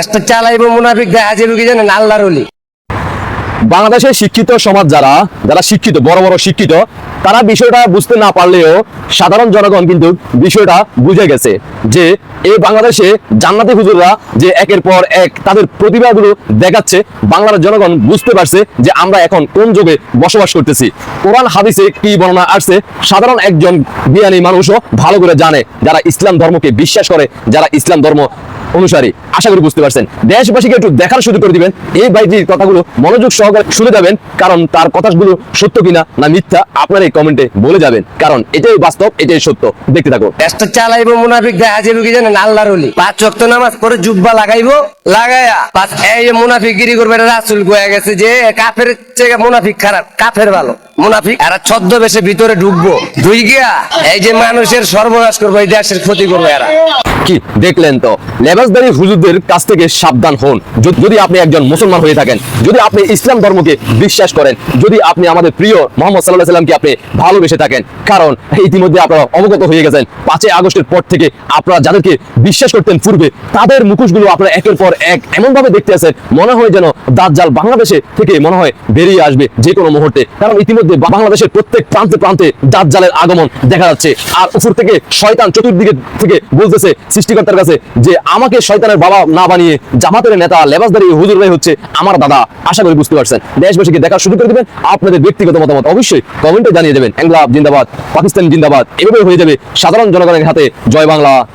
দেশটা চালাইবো মুনাফিক দেখা যাবে কি জানেন আল্লাহর অলি বাংলাদেশের শিক্ষিত সমাজ যারা যারা শিক্ষিত, বড় বড় শিক্ষিত, তারা বিষয়টা বুঝতে না পারলেও সাধারণ জনগণ কিন্তু বিষয়টা বুঝে গেছে যে এই বাংলাদেশে জান্নাতি হুজুররা যে একের পর এক তাদের প্রতিভাগুলো দেখাচ্ছে, বাংলার জনগণ বুঝতে পারছে যে আমরা এখন কোন যুগে বসবাস করতেছি। কোরআন, হাদিসে কি বর্ণনা আসছে? সাধারণ একজন বিয়ানি মানুষও ভালো করে জানে যারা ইসলাম ধর্মকে বিশ্বাস করে, যারা ইসলাম ধর্ম অনুসারী। আশা করি বুঝতে পারছেন। দেশবাসীকে একটু দেখার শুরু করে দিবেন। এই বাইটির কথাগুলো মনোযোগ সহকারে শুনে যাবেন, কারণ তার কথাগুলো সত্য কিনা না মিথ্যা আপনার এই কমেন্টে বলে যাবেন। কারণ এটাই বাস্তব, এটাই সত্য। দেখতে থাকো দেশটা চালাইবো মুনাফিক যাবে কি জানেন? আল্লাহর অলি পাঁচ ওয়াক্ত নামাজ পরে জুব্বা লাগাইবো, লাগায়া পাঁচ এই মুনাফিক গিরি করবে রাসুল গোয়া গেছে যে, কাফের থেকে মুনাফিক খারাপ, কাফের ভালো। মুনাফিক? এরা ছদ্মবেশে ভিতরে ঢুকবো। দুই গিয়া এই যে মানুষের সর্বনাশ করব এই দেশের ক্ষতি করব এরা। কি দেখলেন তো? লেবাসদারি হুজুরদের কাছ থেকে সাবধান হন। যদি আপনি একজন মুসলমান হয়ে থাকেন যদি আপনি ইসলাম ধর্মকে বিশ্বাস করেন যদি আপনি আমাদের প্রিয় মোহাম্মদ সাল্লাহ সাল্লামকে আপনি ভালোবেসে থাকেন কারণ ইতিমধ্যে আপনারা অবগত হয়ে গেছেন পাঁচই আগস্টের পর থেকে আপনারা যাদেরকে বিশ্বাস করতেন পূর্বে তাদের মুখোশগুলো আপনারা একের পর এক এমনভাবে দেখতে আছেন মনে হয় যেন দাজ্জাল বাংলাদেশে থেকে মনে হয় বেরিয়ে আসবে যে কোনো মুহূর্তে। কারণ ইতিমধ্যে বা- বাংলাদেশের প্রত্যেক প্রান্তে প্রান্তে দাজ্জালের আগমন দেখা যাচ্ছে। আর উপর থেকে শয়তান চতুর্দিকে থেকে বলতেছে সৃষ্টিকর্তার কাছে যে, আমাকে শয়তানের বাবা না বানিয়ে জামাতের নেতা, লেবাসদারি হুজুরাই হচ্ছে আমার দাদা। আশা করি বুঝতে পারছেন। দেশবাসীকে দেখা শুরু করে দেবেন। আপনাদের ব্যক্তিগত মতামত অবশ্যই কমেন্টে জানিয়ে দেবেন। এংলাব জিন্দাবাদ, পাকিস্তান জিন্দাবাদ এভাবে হয়ে যাবে সাধারণ জনগণের হাতে। জয় বাংলা।